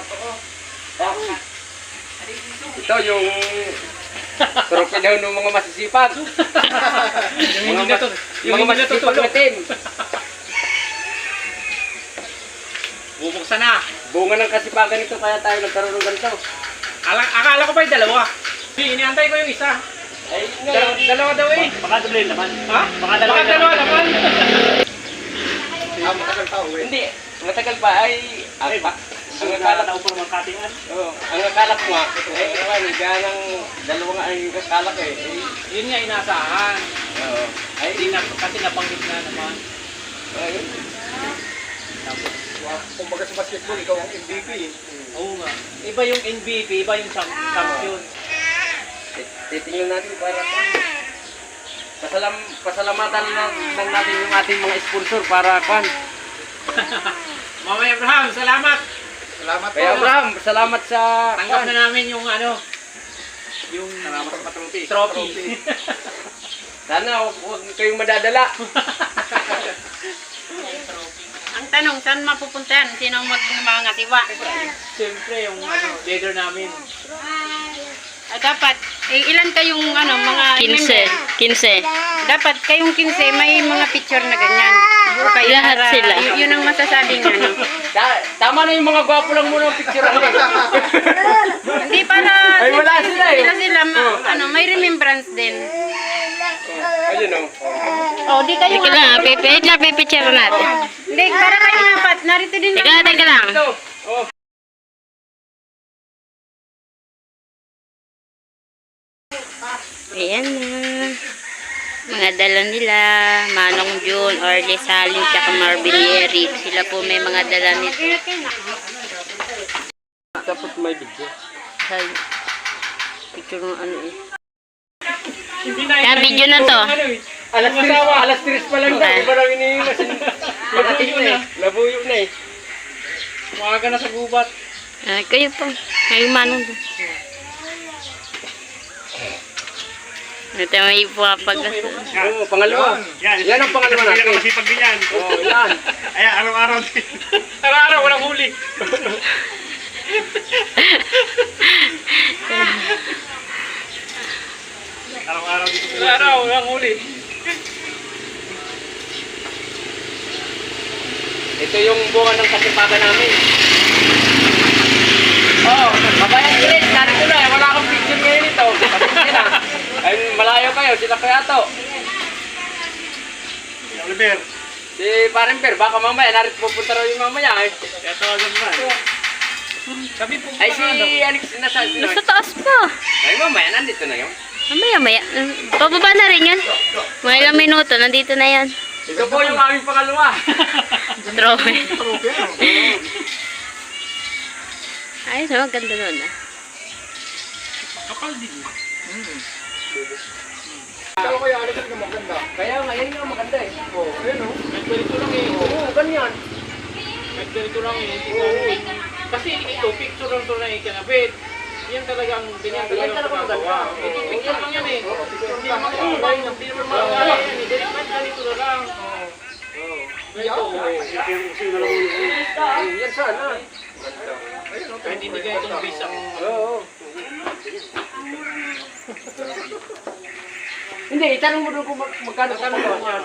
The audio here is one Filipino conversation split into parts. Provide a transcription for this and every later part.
kwarto ko. Ito yung trophy daw ng mga masisipag. Yung hindi na to, yung mga hindi na masisipag tutulog. na team. Bubuksan na. Bunga ng kasipagan ito kaya tayo nagkaroon ng ganito. Ala, akala ko pa yung dalawa. Hindi, iniantay ko yung isa. Ay, Dalawa, dalawa daw eh. Baka doble naman. Ha? Baka dalawa Baka dalawa naman. Ah, matagal pa uwi. Hindi, matagal pa ay ang, ang akala tao pa naman katingan. oh, ang akala ko nga, ay iwan, kaya ng dalawa nga ang akala ko eh. eh, Yun nga inasahan. Oo. Ay, di na, kasi nabanggit na naman. Ayun. Kumbaga sa basketball, ikaw ang MVP eh. Oo nga. Iba yung MVP, iba yung cham- champion. Titingnan natin para Pasalam, pasalamatan na, lang natin yung ating mga sponsor para kan. Mamaya Abraham, salamat. Salamat Kaya Abraham, salamat sa Tanggap na namin yung ano, yung Salamat sa patrupi. trophy. Sana huwag, kayong madadala. Ang tanong, saan mapupuntahan? Sino ang magmangasiwa? Siyempre yung ano, leader namin. Ah, dapat, eh, ilan kayong ano, mga 15. 15. Dapat kayong 15 may mga picture na ganyan. Kayo Lahat para- sila. y- yun ang masasabing ano. Ta- tama na yung mga gwapo lang muna ang picture ako. Hindi para Ay, wala sila eh. sila sila ma- ano, may remembrance din. Ayun oh. Oh, di kayo Teka lang, pipit na pipicture natin. Hindi, para kayo dapat. Narito din Teka lang, teka lang. Ito. Oh. Ayan na. Mga dala nila, Manong June, Orly Saling, tsaka Marvin Yeri. Sila po may mga dala nito. Dapat may video. Sa picture ng ano eh. Hindi na Yan, video na to. Alas 3, alas 3 pa lang daw. Iba lang iniiwas. Makating na eh. Labuyo na eh. Umaga na sa gubat. Ay, kayo po. Ay, Manong June. Ito may ipapag... Oo, pangalawa. Yan. Yan ang pangalawa Yan natin. ang masipag din yan. Oo, yan. Ayan, araw-araw din. Araw-araw, walang huli. Araw-araw dito. Araw-araw, walang huli. Ito yung bunga ng kasipagan namin. Oo, oh, kabayan Chris, narito na. eh. Wala akong picture ngayon ito. Na. Kayo. Sila kaya to. Oliver. Si Parimper, baka mamaya. Narito pupunta raw yung mamaya eh. Kaya tawagan mo na. Sabi po, Ay, si Alex, nasa, Nasa taas pa. Ay, mamaya, nandito na yun. Mamaya, maya. Bababa na rin yan. Mga ilang minuto, nandito na yan. Ito po yung aming pangalawa. Trophy. Ayos naman, ganda nun ah. kapal din. Kaya ngayon nga maganda eh. Oo, oh, ayun oh. Nagpalito lang eh. Oo, ganyan. Nagpalito lang eh. Hindi ko Kasi ito, picture lang to na ikinabit. Yan talagang, ganyan talaga pagkagawa. maganda. Ito, picture lang yan eh. Hindi naman kumabay, hindi naman makakaya yan eh. Direct man ganito na lang. Ganito. Ay, yan sana. Kahit hindi ganitong base ang... Oo. Hindi, itanong mo doon kung mag- magkano ka naman yan.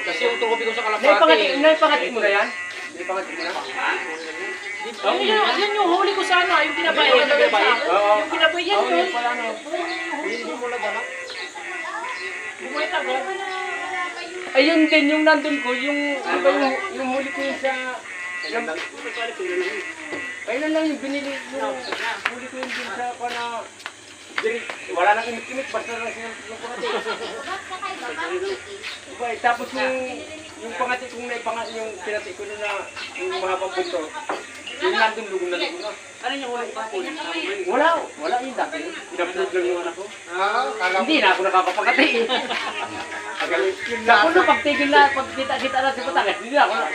Kasi yung trophy ko sa pangati, may pangati mo na yan? May pangati mo na? Oh, yan, yan yung huli ko sana, yung binabayad. Yung binabayad. Oo. Yung binabayad Oo, yun. yun pala no. Hindi mo nadala. Bumalik ako. Ayun din yung nandun ko, yung, ano yung, yung huli ko yung sa... Yung, ayun lang yung binili, yung huli ko yung din sa. Diri, wala nang imit-imit, basta lang siya yung pangati. Diba, tapos yung, yung pangati kong naipangat, yung pinati ko na yung mahabang bunto, yung nandun lugong na lugong na. Ano yung huli ko? Wala, wala yung dati. In-upload lang yung anak ko. Hindi na ako nakakapagati. Ako no, pagtigil na, pag kita-kita na si Batangas, hindi na ako na.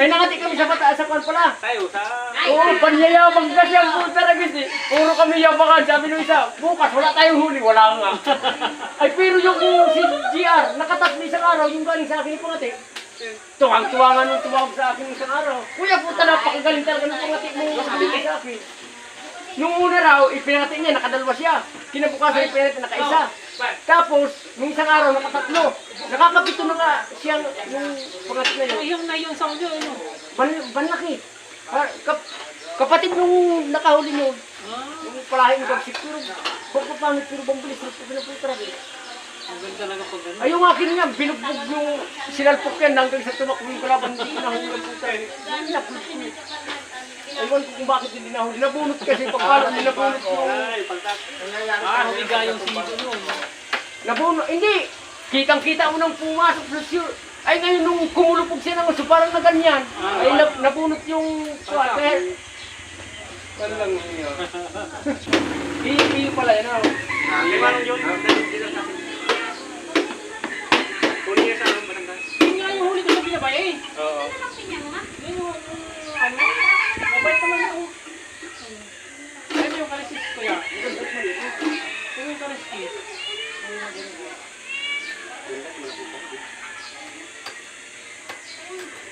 Eh, nangati kami sa Batangas, sa kwan pala. Tayo sa... Oo, panyayabang kasi ang puta na guys eh. Puro kami yabangan, sabi nung isa, bukas wala tayong huli, wala nga. Ay, pero yung si GR, nakatat na isang araw, yung galing sa akin yung pangati, Tuwang-tuwa nga nung tumawag sa akin isang araw. Kuya, puta napakagaling talaga ng pangati mo. Sabi niya sa akin. Nung una raw, ipinangati niya, nakadalwa siya. Kinabukasan ipinangati, nakaisa. Tapos, nung isang araw, nakatatlo. Nakakapito na nga siyang yung pangati na yun. Yung na yung sa ulo, ano? Ban, banlaki. Ah, kap, kapatid nung nakahuli nyo, yung palahin yung pagsik, pero pagpapangit, pero bambilis, pinaputra. Ay, yung akin nga, binugbog yung sinalpok yan hanggang sa tumakbo yung kalaban, hindi nahuli ng putra. Napulot ko. Aywan ko kung bakit hindi nahuli. Nabunot kasi, pagpalo, hindi nabunot yung... Ay. Ah, humiga yung season nun. Nabunot, hindi! Kitang-kita mo nang pumasok sa sure. Ay ngayon nung kumulupog siya ng uso, parang na ganyan. Ay nab nabunot yung... Kaya... Ano lang yun? Iyo pala yan, ah. Lima nung yun. Yung sa binabay eh. Oo. Yun yung, ano, mabait naman ako. Ano yung kalisis ko yan? Ano yung kalisis?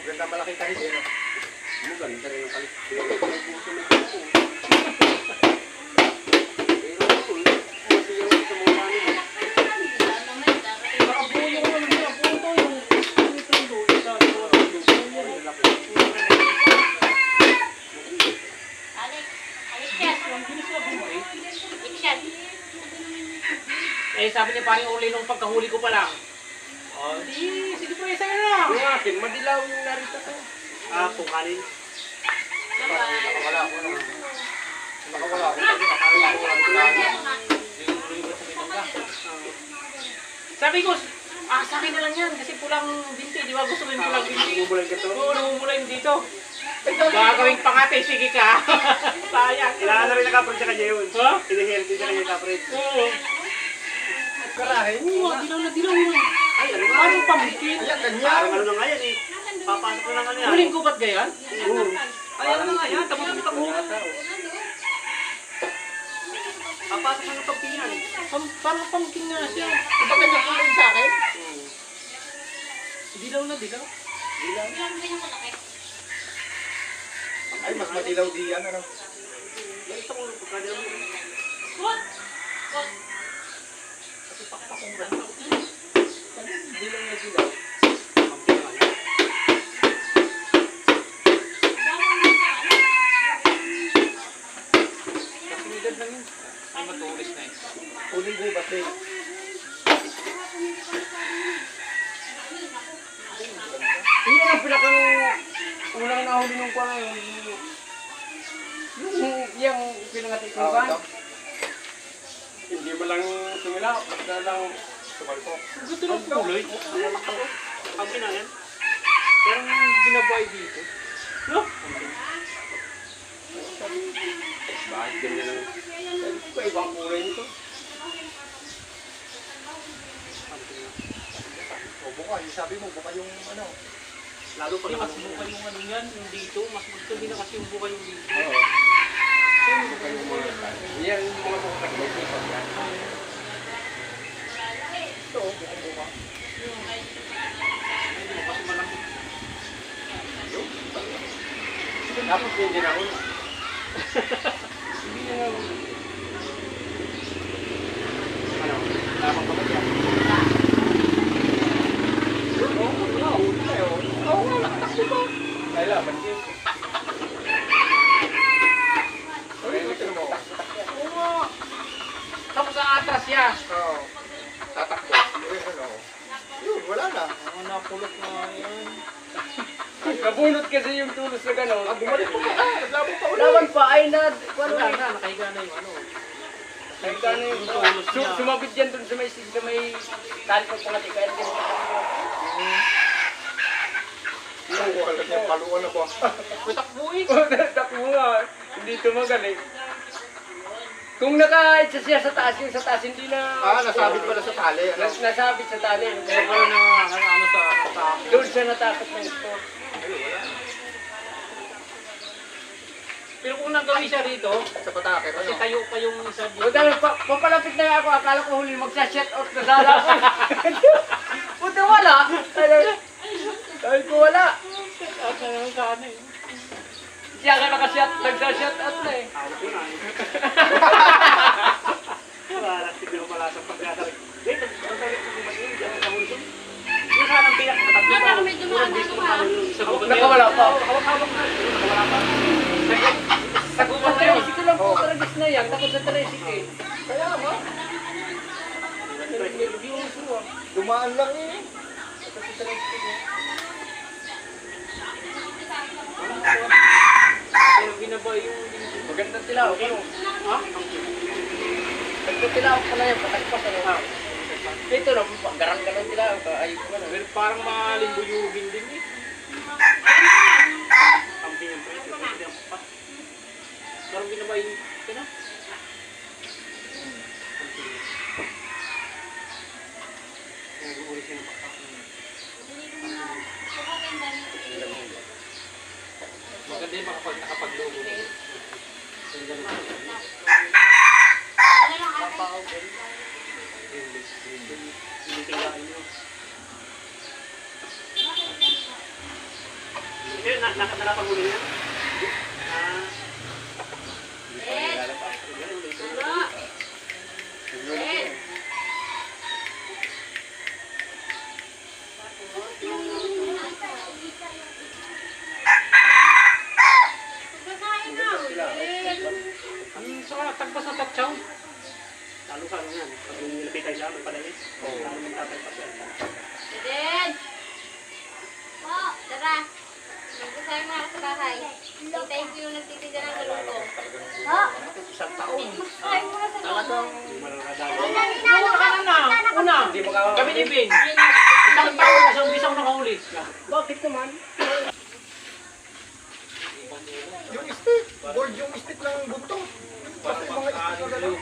Ganda malaki kahit eh. Ano ganda rin ang kalit. Nakabuo Eh, sabi ni paring uli nung pagkahuli ko pa lang. Oh, di, sige po, isa na. Yung akin, madilaw yung narito ko. Ah, pukalin. Sabi ko, ah, sa akin na lang yan, kasi pulang binti, di ba? Gusto mo yung pulang binti? Bubulay ka to. Oo, namumula yung dito. Gagawing pangate, sige ka. Sayang. Kailangan na rin nakaprint sa kanya yun. Ha? Inihirti sa kanya nakaprint. Oo. Karahin. Oo, dilaw na dilaw mo. Ay, ano ba? Parang pamikit. Ayan, ganyan. Parang ano na nga yan eh. Papasok na lang ano yan. Huling gubat gayan? Oo. Ay, ano na nga yan? Tapos ang tabo. Papasok na ng pagpingan. Parang pamikit nga siya. Iba kanya kulay sa akin? Dilaw na dilaw. Ay, mas madilaw di yan, ano? Ito mo, pagkadala mo. Dilaw na dilaw. Kasunod lang yun. Ay, matulis na eh. Huling gubat eh. Iyan ang pinakang unang nahuli nung kwa ngayon. Yung yung pinangati ko ba? Hindi ba lang tumila? Basta lang sumalpok. Gusto ng kulay. Pagpingan yan. Parang binabay dito. No? Bakit ganyan lang? Ko, ibang kulay nito. O, buka. Yung sabi mo, buka yung ano. Lalo pag Mas buka yung ano yan, yung dito. Mas gusto din na kasi yung buka yung dito. Oo. Buka yung mga Yan yung mga buka may sipag yan. Ito, buka buka. Kasi malaki. Tapos hindi na ulo. Hindi na ulo. Ano? Tapos pa ba yan? Oo, wala. Ulo na yun. Oo, nga. Nakatakbo ba? Ay, laban din. Ay, ito mo. Oo nga. Tapos sa atras siya. Oo. Tatakbo. Uy, ano? Yun, wala na. Mga napulot na yan. Nabunot kasi yung tulos na gano'n. Ah, bumalik pa ka. Naglabo pa ulit. Laban pa ay na... Ano Wala na? na, nakahiga na yung ano. Nagkano yung tulos su sumabit yan dun sa may sa may tali ko pangati kaya din. Yung wala niya, paluan na ba? Patakbuin. Takbo nga. Hindi tumagal eh. Kung naka-itsa siya sa taas, yung sa taas hindi na... Ah, nasabit pala sa tali. Ano? Nas nasabit sa tali. Kaya pala na ano, ano sa sa. Doon siya natakot ng ito. Pero kung nagawin siya rito, Sa patakir, kasi ano? tayo pa yung isa dito. Huwag na, pa, papalapit na ako. Akala ko huli magsa-shut out na dala ko. Puta wala. Ano, Ay ko wala. At na lang sa ano eh. Siya ka nakashot, nagsa-shot out na eh. Ko na eh. Wala, siguro pala sa pagkakari. Hindi, pag-pagkakari ko ba yun? Diyan sa Wilson. Yung sa ng piyak, matatlo pa. Parang. Nakawala pa. Nakawala pa. Yan. Takot sa eh. Kaya ba? Dumaan lang eh. Pero binaba yung... Maganda sila. Ano? Ha? Sila. Pala yan. Patagpas ano. Dito na. Garang-garang sila. Ayos ko na. Pero parang malimbuyugin din eh. Ang presyo. Pwede ang pa. Parang binaba yung... Ano? Ben. Isang taon na sa umpisa ko nakahuli. Bakit naman? Yung stick. Gold yung stick ng buto. Pati mga stick na gano'n.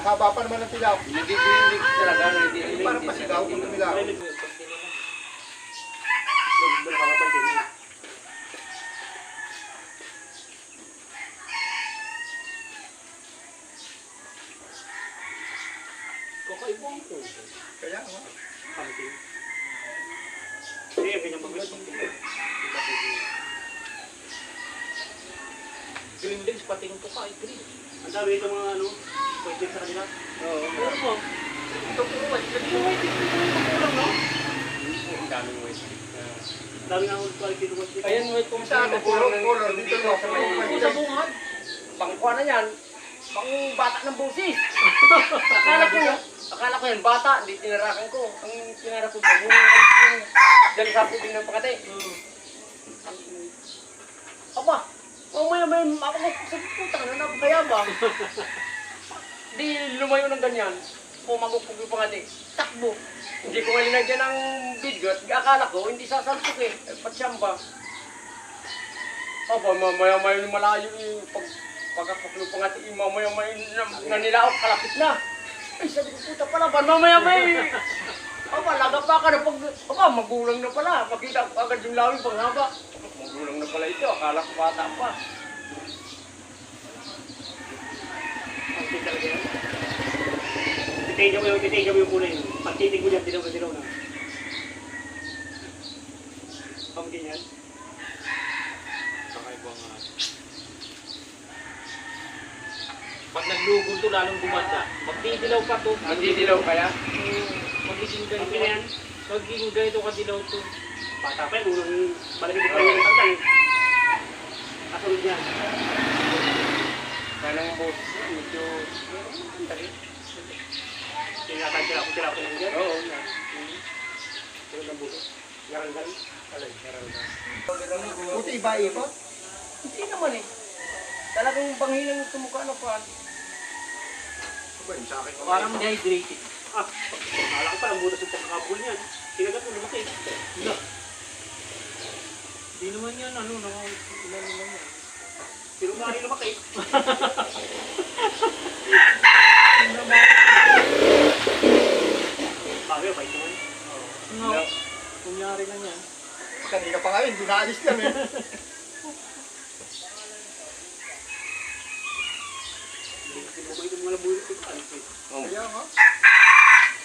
Mahaba pa naman ang tilaw. Hindi hindi talaga. Hindi hindi. Parang pasigaw kung tumilaw. Mo? Ito po, white. Lagi yung white. Kulang, no? Ang daming dami ang quality ng watch. Ayan, wait kung color, color. Dito no. Sa may Kung sa bungad. Pangkuha na yan. Pang bata ng busis. akala ko yun. Akala ko yan, bata. Hindi tinarakan ko. Ang tinarakan ko ba? Yung, yung, dali sa puting ng pakate. Aba, mamaya may ako sa puta na napakayabang. Di lumayo ng ganyan. Pumagupog yung pakate. Takbo. Hindi ko nga linagyan ng bidgot. Akala ko, hindi sasalpok eh. Eh, Patsamba. Aba, mamaya-maya yung malayo yung pag pagkakaplo pa nga yung mamaya-maya na, na nilaot kalapit na. Ay, sabi ko, puta pala, ba mamaya-maya eh. Aba, laga pa ka na pag, aba, magulang na pala. Makita ko agad yung lawi pang haba. Magulang na pala ito, akala ko bata pa. Camping talaga yan. Titignan mo yung, titignan mo yung kulay. Pag titig mo dyan, dilaw na dilaw na. Camping yan. Kakaibang nga. Pag naglugol to, lalong gumanda. Magdidilaw pa to. Hindi dilaw kaya? Magiging ganito. Camping na yan. Magiging ganito kadilaw to. Bata pa yan, unang malaki pa yung tanggal. Kasunod yan. Kaya ng boses, medyo... Tinatay sila kung sila ko lang dyan. Oo. Sunod ang buto. Garang-gar. Alay, garang-gar. Buti iba ipot. Hindi naman eh. Talagang banghilang tumukha na pa. Sa akin. Parang dehydrated. Ah, akala ko palang butas yung pagkakabul niyan. Kinagat mo lumaki. Wala. Hindi naman yan, ano, naka, ilan naman yan. Pero maaari lumaki. Bagay, bait naman. No. Lang yan. Kanina pa nga yun, hindi naalis yan eh. Labuyo Kaya nga.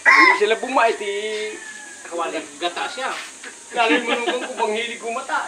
Pag hindi sila bumait, eh, Kawali. Gata siya. Lalay mo nung kung bang hilig kumata.